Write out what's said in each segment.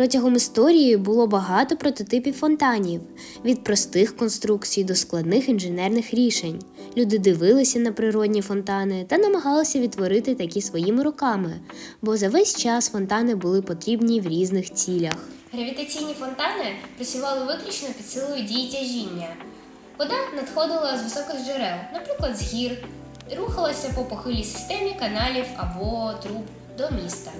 Протягом історії було багато прототипів фонтанів, від простих конструкцій до складних інженерних рішень. Люди дивилися на природні фонтани та намагалися відтворити такі своїми руками, бо за весь час фонтани були потрібні в різних цілях. Гравітаційні фонтани працювали виключно під силою дії тяжіння. Вода надходила з високих джерел, наприклад, з гір, рухалася по похилій системі каналів або труб до міста.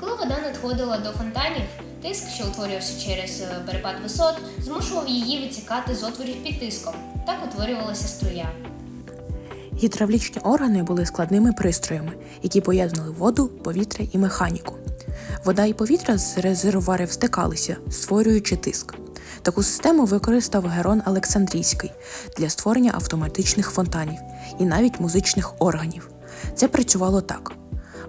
Коли вода надходила до фонтанів, тиск, що утворювався через е, перепад висот, змушував її витікати з отворів під тиском. Так утворювалася струя. Гідравлічні органи були складними пристроями, які поєднали воду, повітря і механіку. Вода і повітря з резервуарів стикалися, створюючи тиск. Таку систему використав Герон Олександрійський для створення автоматичних фонтанів і навіть музичних органів. Це працювало так: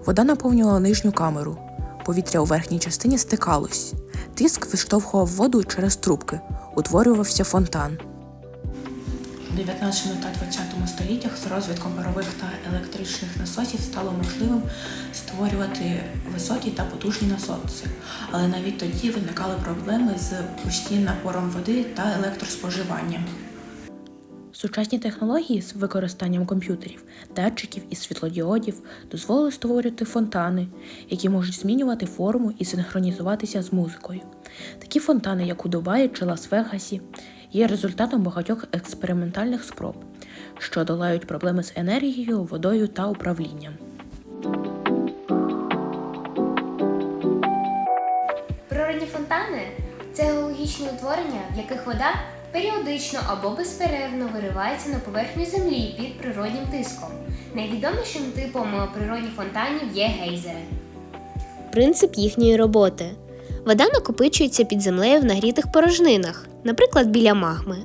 вода наповнювала нижню камеру, повітря у верхній частині стикалось, тиск виштовхував воду через трубки, утворювався фонтан. У 19 та 20 століттях з розвитком парових та електричних насосів стало можливим створювати високі та потужні насоси, але навіть тоді виникали проблеми з постійним напором води та електроспоживанням. Сучасні технології з використанням комп'ютерів, датчиків і світлодіодів дозволили створювати фонтани, які можуть змінювати форму і синхронізуватися з музикою. Такі фонтани, як у Дубаї чи Лас-Вегасі, є результатом багатьох експериментальних спроб, що долають проблеми з енергією, водою та управлінням. Природні фонтани це геологічні утворення, в яких вода періодично або безперервно виривається на поверхню землі під природнім тиском. Найвідомішим типом е, природних фонтанів є гейзери. Принцип їхньої роботи. Вода накопичується під землею в нагрітих порожнинах, наприклад, біля магми.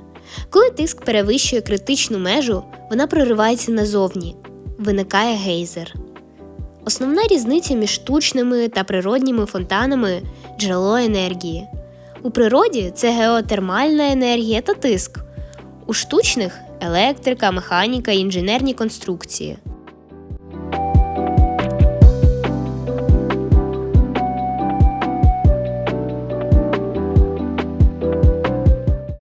Коли тиск перевищує критичну межу, вона проривається назовні. Виникає гейзер. Основна різниця між штучними та природніми фонтанами джерело енергії. У природі це геотермальна енергія та тиск. У штучних електрика, механіка інженерні конструкції.